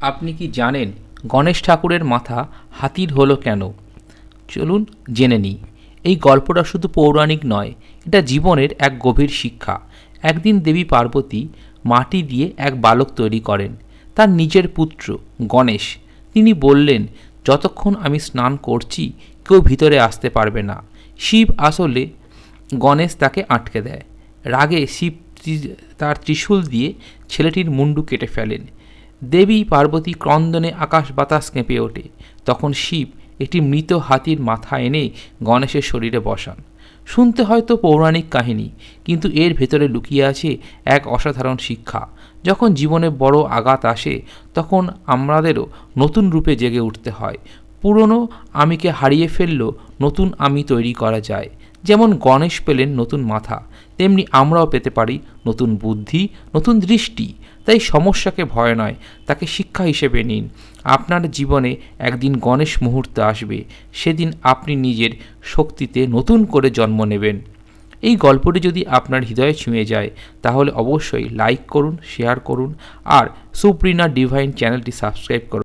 আপনি কি জানেন গণেশ ঠাকুরের মাথা হাতির হলো কেন? চলুন জেনে নিই। এই গল্পটা শুধু পৌরাণিক নয়, এটা জীবনের এক গভীর শিক্ষা। একদিন দেবী পার্বতী মাটি দিয়ে এক বালক তৈরি করেন, তার নিজের পুত্র গণেশ। তিনি বললেন, যতক্ষণ আমি স্নান করছি, কেউ ভিতরে আসতে পারবে না। শিব আসলে গণেশ তাকে আটকে দেয়। রাগে শিব তার ত্রিশূল দিয়ে ছেলেটির মুন্ডু কেটে ফেলেন। দেবী পার্বতী ক্রন্দনে আকাশ বাতাস কেঁপে ওঠে। তখন শিব একটি মৃত হাতির মাথা এনে গণেশের শরীরে বসান। শুনতে হয়তো পৌরাণিক কাহিনী, কিন্তু এর ভেতরে লুকিয়ে আছে এক অসাধারণ শিক্ষা। যখন জীবনে বড় আঘাত আসে, তখন আমাদেরও নতুন রূপে জেগে উঠতে হয়। পুরনো আমিকে হারিয়ে ফেললেও নতুন আমি তৈরি করা যায়। যেমন গণেশ পেলেন নতুন মাথা, তেমনি আমরাও পেতে পারি নতুন বুদ্ধি, নতুন দৃষ্টি। তাই সমস্যাকে ভয় নয়, তাকে শিক্ষা হিসেবে নিন। আপনার জীবনে একদিন গণেশ মুহূর্ত আসবে, সেদিন আপনি নিজের শক্তিতে নতুন করে জন্ম নেবেন। এই গল্পটি যদি আপনার হৃদয়ে ছুঁয়ে যায়, তাহলে অবশ্যই লাইক করুন, শেয়ার করুন, আর সুপ্রিনা ডিভাইন চ্যানেলটি সাবস্ক্রাইব করুন।